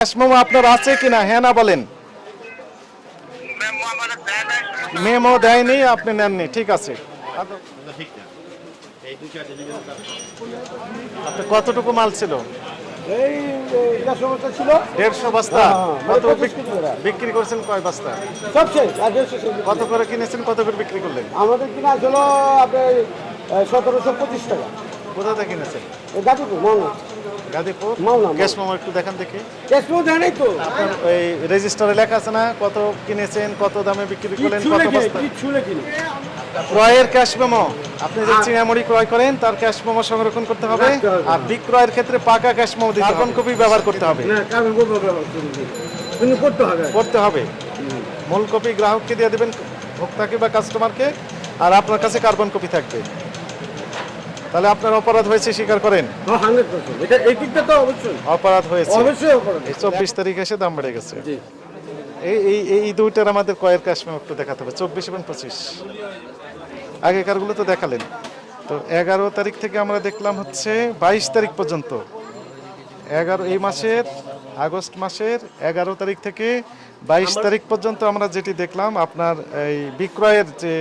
Cash memo আপনার আছে কিনা? হ্যাঁ না বলেন। মেমো দেয়নি আপনি নেননি ঠিক আছে। কতটুকু মাল ছিল? দেড়শো বস্তা? হ্যাঁ, কত মানে বিক- 25 কেজি করে। বিক্রি করছেন কয় বস্তা। কত করে কিনেছেন কত করে বিক্রি করলেন? আমাদের কিনা ছিল আপনার সতেরোশো পঁচিশ টাকা। কোথা থেকে কিনেছেন? গাজীপুর গাজীপুর মাওনা, মাওনা। ক্যাশ মেমো একটু দেখান দেখি। ক্যাশমেও দেয় নাই তো। আপনার ওই রেজিস্টারে লেখা আছে না কত কিনেছেন কত দামে বিক্রি করলেন কত বস্তা? কিচ্ছু লেখিনি। ক্রয়ের ক্যাশ মেমো। আপনি যে চিনামুড়ি ক্রয় করেন তার ক্যাশ মেমো সংরক্ষণ করতে হবে। আর বিক্রয়ের ক্ষেত্রে পাকা ক্যাশ মেমো দিতে কার্বন কপি ব্যবহার করতে হবে। করতে হবে। করতে হবে। মূল কপি গ্রাহককে দিয়ে দেবেন ভোক্তাকে বা কাস্টমারকে আর আপনার কাছে কার্বন কপি থাকবে। তাহলে আপনার অপরাধ হয়েছে স্বীকার করেন? অপরাধ হয়েছে। চব্বিশ তারিখ এসে দাম বেড়ে গেছে। এই এই এই দুইটার আমাদের কয়ের কাশ একটু দেখাতে হবে। চব্বিশ এবং পঁচিশ। আগেকারগুলো তো দেখালেন। তো এগারো তারিখ থেকে আমরা দেখলাম হচ্ছে বাইশ তারিখ পর্যন্ত। এগারো এই মাসের আগস্ট মাসের এগারো তারিখ থেকে বাইশ তারিখ পর্যন্ত আমরা যেটি দেখলাম আপনার এই বিক্রয়ের যে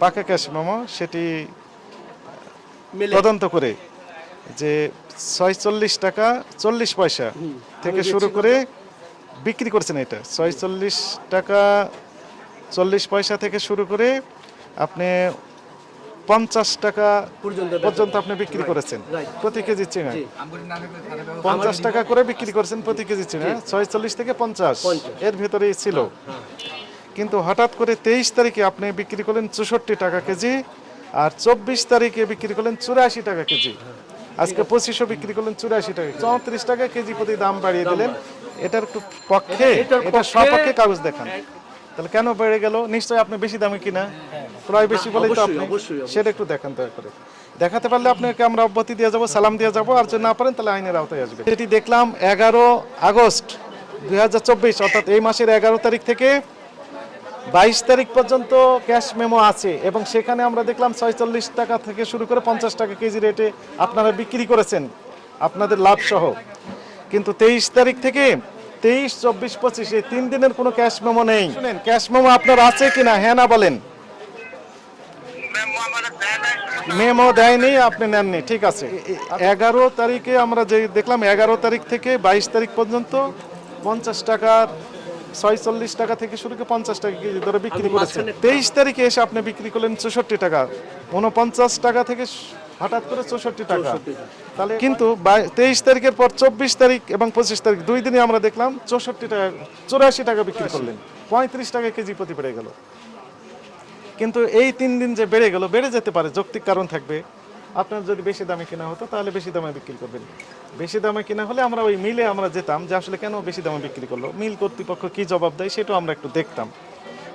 পাকা ক্যাশ মেমো সেটি তদন্ত করে যে ছয়চল্লিশ টাকা চল্লিশ পয়সা থেকে শুরু করে বিক্রি করছেন এটা। ছয়চল্লিশ টাকা চল্লিশ পয়সা থেকে শুরু করে আপনি পঞ্চাশ টাকা পর্যন্ত আপনি বিক্রি করেছেন। প্রতি কেজি চিনা। পঞ্চাশ টাকা করে বিক্রি করেছেন প্রতি কেজি চিনা। ছয়চল্লিশ থেকে পঞ্চাশ। এর ভেতরেই ছিল। কিন্তু হঠাৎ করে তেইশ তারিখে আপনি বিক্রি করলেন চৌষট্টি টাকা কেজি। আর চব্বিশ তারিখে বিক্রি করলেন চুরাশি টাকা কেজি। আজকে পঁচিশশো বিক্রি করলেন চুরাশি টাকা চৌত্রিশ টাকা কেজি প্রতি দাম বাড়িয়ে দিলেন। এটার একটু পক্ষে এটা পক্ষে- সপক্ষে কাগজ দেখান। তাহলে কেন বেড়ে গেল? নিশ্চয়ই আপনি বেশি দামে কিনা? ক্রয় বেশি বলেই তো আপনি। সেটা একটু দেখান দয়া করে। দেখাতে পারলে আপনাকে আমরা অব্যাহতি দিয়ে যাব সালাম দিয়ে যাব আর যদি না পারেন তাহলে আইনের আওতায় আসবে। যেটি দেখলাম এগারো আগস্ট দুই হাজার চব্বিশ অর্থাৎ এই মাসের এগারো তারিখ থেকে বাইশ তারিখ পর্যন্ত ক্যাশ মেমো আছে এবং সেখানে আমরা দেখলাম ছয়চল্লিশ টাকা থেকে শুরু করে পঞ্চাশ টাকা কেজি রেটে আপনারা বিক্রি করেছেন, আপনাদের লাভ সহ। কিন্তু তেইশ তারিখ থেকে তেইশ, চব্বিশ, পঁচিশ, এই তিন দিনের কোনো ক্যাশ মেমো নেই। শুনেন, ক্যাশ মেমো আপনার আছে কিনা? হ্যাঁ না বলেন। মেমো দেয়নি, আপনি নেননি, ঠিক আছে। এগারো তারিখে আমরা যে দেখলাম, এগারো তারিখ থেকে বাইশ তারিখ পর্যন্ত পঞ্চাশ টাকার ছয়চল্লিশ টাকা থেকে শুরু করে পঞ্চাশ টাকা কেজি ধরে বিক্রি করেছেন তেইশ তারিখে এসে আপনি বিক্রি করলেন চৌষট্টি টাকা। উনপঞ্চাশ টাকা থেকে হঠাৎ করে চৌষট্টি টাকা। তাহলে কিন্তু তেইশ তারিখের পর চব্বিশ তারিখ এবং পঁচিশ তারিখ দুই দিনে আমরা দেখলাম চৌষট্টি টাকা চৌরাশি টাকা বিক্রি করলেন। পঁয়ত্রিশ টাকা কেজি প্রতি বেড়ে গেল। কিন্তু এই তিন দিন যে বেড়ে গেল বেড়ে যেতে পারে যৌক্তিক কারণ থাকবে। আপনার যদি বেশি দামে কেনা হতো তাহলে বেশি দামে বিক্রি করবেন। বেশি দামে কেনা হলে আমরা ওই মিলে আমরা যেতাম যে আসলে কেন বেশি দামে বিক্রি করল। মিল কর্তৃপক্ষ কি জবাব দেয় সেটাও আমরা একটু দেখতাম।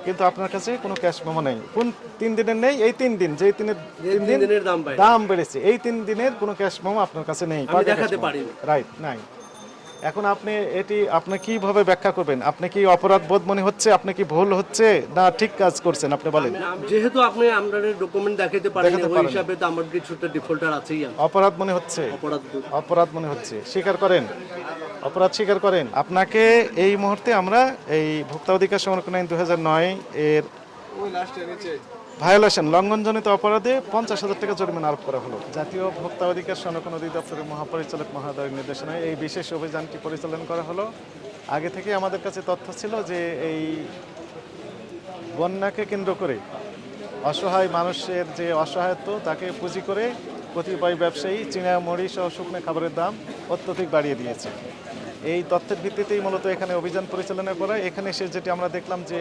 কিন্তু আপনার কাছে কোনো ক্যাশ মেমো নেই। কোন তিন দিনের নেই এই তিন দিন যে তিনের তিন দিনের দাম বেড়েছে। এই তিন দিনের কোনো ক্যাশ মেমো আপনার কাছে নেই। আমি দেখাতে পারি রাইট নাই। এখন আপনি এটি আপনি কীভাবে ব্যাখ্যা করবেন? আপনি কি অপরাধ বোধ মনে হচ্ছে? আপনি কি ভুল হচ্ছে? না ঠিক কাজ করছেন আপনি বলেন। যেহেতু আপনি আপনার ডকুমেন্ট দেখাতে পারেন ওই হিসাবে তো আমার কিছুটা ডিফল্টার আছেই অপরাধ মনে হচ্ছে? অপরাধ অপরাধ মনে হচ্ছে। স্বীকার করেন। অপরাধ স্বীকার করেন। আপনাকে এই মুহূর্তে আমরা এই ভোক্তা অধিকার সংরক্ষণ আইন দুই হাজার নয় এর ভায়োলেশন, লঙ্ঘনজনিত অপরাধে পঞ্চাশ হাজার টাকা জরিমানা আরোপ করা হলো। জাতীয় ভোক্তা অধিকার সংরক্ষণ অধিদপ্তরের মহাপরিচালক মহোদয়ের নির্দেশনায় এই বিশেষ অভিযানটি পরিচালনা করা হলো। আগে থেকে আমাদের কাছে তথ্য ছিল যে এই বন্যাকে কেন্দ্র করে অসহায় মানুষের যে অসহায়ত্ব, তাকে পুঁজি করে কতিপয় ব্যবসায়ী চীনা মরি সহ শুকনো খাবারের দাম অত্যধিক বাড়িয়ে দিয়েছে। এই তথ্যের ভিত্তিতেই মূলত এখানে অভিযান পরিচালনা করা। এখানে এসে যেটি আমরা দেখলাম যে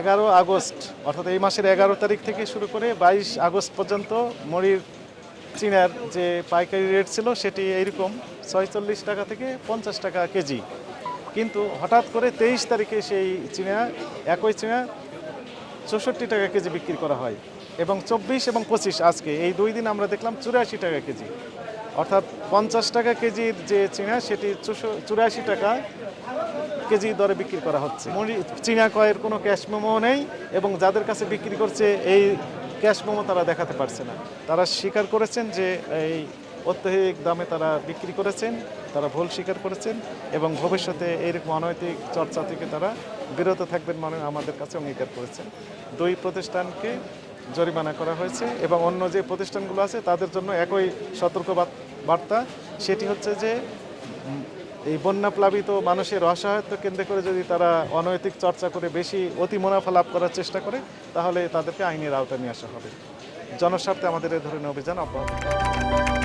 এগারো আগস্ট, অর্থাৎ এই মাসের এগারো তারিখ থেকে শুরু করে বাইশ আগস্ট পর্যন্ত মরির চীনার যে পাইকারি রেট ছিল সেটি এইরকম, ছয়চল্লিশ টাকা থেকে পঞ্চাশ টাকা কেজি। কিন্তু হঠাৎ করে তেইশ তারিখে সেই চীনা, একই চীনা, চৌষট্টি টাকা কেজি বিক্রি করা হয় এবং চব্বিশ এবং পঁচিশ আজকে, এই দুই দিন আমরা দেখলাম চুরাশি টাকা কেজি। অর্থাৎ পঞ্চাশ টাকা কেজির যে চীনা, সেটি চুরাশি টাকা কেজি দরে বিক্রি করা হচ্ছে। চীনা কয়ের কোনো ক্যাশ মেমো নেই এবং যাদের কাছে বিক্রি করছে এই ক্যাশ মেমো তারা দেখাতে পারছে না। তারা স্বীকার করেছেন যে এই অত্যধিক দামে তারা বিক্রি করেছেন, তারা ভুল স্বীকার করেছেন এবং ভবিষ্যতে এইরকম অনৈতিক চর্চা থেকে তারা বিরত থাকবেন মনে আমাদের কাছে অঙ্গীকার করেছেন। দুই প্রতিষ্ঠানকে জরিমানা করা হয়েছে এবং অন্য যে প্রতিষ্ঠানগুলো আছে তাদের জন্য একই সতর্ক বার্তা সেটি হচ্ছে যে এই বন্যা প্লাবিত মানুষের অসহায়ত্ব কেন্দ্র করে যদি তারা অনৈতিক চর্চা করে বেশি অতি মুনাফা লাভ করার চেষ্টা করে, তাহলে তাদেরকে আইনের আওতায় নিয়ে আসা হবে জনস্বার্থে আমাদের এ ধরনের অভিযান অব্যাহত।